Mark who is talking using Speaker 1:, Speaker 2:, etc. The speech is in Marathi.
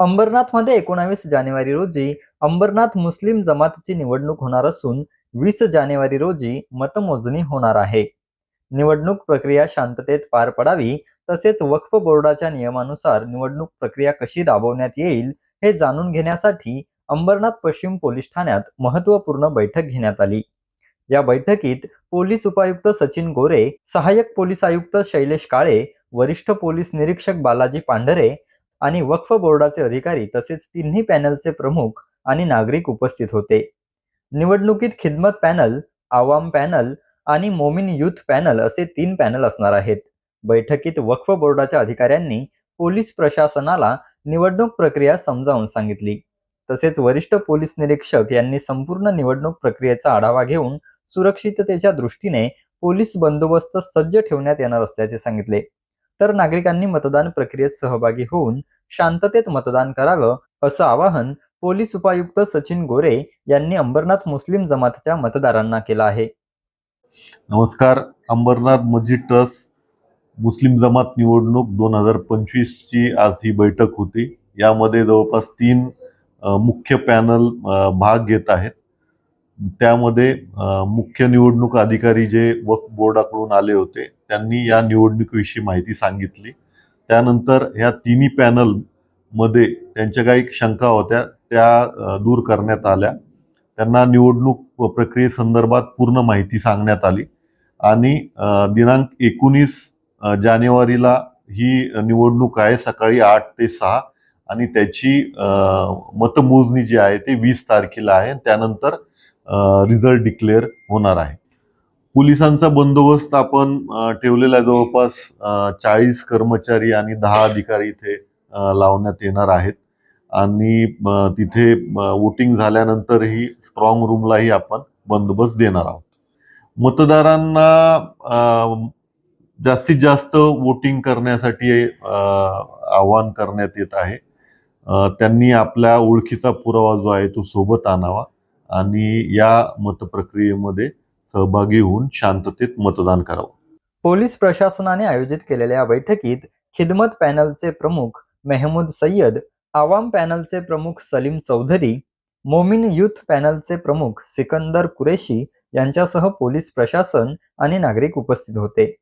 Speaker 1: अंबरनाथमध्ये एकोणावीस जानेवारी रोजी अंबरनाथ मुस्लिम जमातची निवडणूक होणार असून वीस जानेवारी रोजी मतमोजणी होणार आहे. निवडणूक प्रक्रिया शांततेत पार पडावी तसेच वक्फ बोर्डाच्या नियमानुसार निवडणूक प्रक्रिया कशी राबवण्यात येईल हे जाणून घेण्यासाठी अंबरनाथ पश्चिम पोलीस ठाण्यात महत्त्वपूर्ण बैठक घेण्यात आली. या बैठकीत पोलीस उपायुक्त सचिन गोरे सहाय्यक पोलीस आयुक्त शैलेश काळे वरिष्ठ पोलीस निरीक्षक बालाजी पांढरे आणि वक्फ बोर्डाचे अधिकारी तसेच तिन्ही पॅनलचे प्रमुख आणि नागरिक उपस्थित होते. निवडणुकीत खिदमत पॅनल आवाम पॅनल आणि मोमिन युथ पॅनल असे तीन पॅनल असणार आहेत. बैठकीत वक्फ बोर्डाच्या अधिकाऱ्यांनी पोलीस प्रशासनाला निवडणूक प्रक्रिया समजावून सांगितली. तसेच वरिष्ठ पोलीस निरीक्षक यांनी संपूर्ण निवडणूक प्रक्रियेचा आढावा घेऊन सुरक्षिततेच्या दृष्टीने पोलीस बंदोबस्त सज्ज ठेवण्यात येणार असल्याचे सांगितले. तर नागरिकांनी मतदान प्रक्रियेत सहभागी होऊन शांततेत मतदान करावं असं आवाहन पोलीस उपायुक्त सचिन गोरे यांनी अंबरनाथ मुस्लिम जमातच्या मतदारांना केलं आहे.
Speaker 2: नमस्कार. अंबरनाथ मस्जिद ट्रस्ट मुस्लिम जमात निवडणूक दोन हजार पंचवीसची आज ही बैठक होती. यामध्ये जवळपास तीन मुख्य पॅनल भाग घेत आहेत. त्यामध्ये मुख्य निवडणूक अधिकारी जे वक्फ बोर्डाकडून आले होते त्यांनी या निवडणुकीविषयी माहिती सांगितली. त्यानंतर ह्या तिन्ही पॅनलमध्ये त्यांच्या काही शंका होत्या त्या दूर करण्यात आल्या. त्यांना निवडणूक प्रक्रियेसंदर्भात पूर्ण माहिती सांगण्यात आली. आणि दिनांक एकोणीस जानेवारीला ही निवडणूक आहे सकाळी आठ ते सहा. आणि त्याची मतमोजणी जी आहे ते वीस तारखेला आहे. त्यानंतर रिझल्ट डिक्लेअर होणार आहे. पोलिसांचा बंदोबस्त आपण ठेवलेला जवळपास चाळीस कर्मचारी आणि दहा अधिकारी इथे लावण्यात येणार आहेत. आणि तिथे वोटिंग झाल्यानंतरही स्ट्रॉंग रूमलाही आपण बंदोबस्त देणार आहोत. मतदारांना जास्तीत जास्त वोटिंग करण्यासाठी आवाहन करण्यात येत आहे. त्यांनी आपल्या ओळखीचा पुरावा जो आहे तो सोबत आणावा. आणि या मतप्रक्रियेमध्ये सहभागी होऊन शांततेत मतदान करावं.
Speaker 1: पोलीस प्रशासनाने आयोजित केलेल्या बैठकीत खिदमत पॅनलचे प्रमुख मेहमूद सय्यद आवाम पॅनलचे प्रमुख सलीम चौधरी मोमिन युथ पॅनलचे प्रमुख सिकंदर कुरेशी यांच्यासह पोलीस प्रशासन आणि नागरिक उपस्थित होते.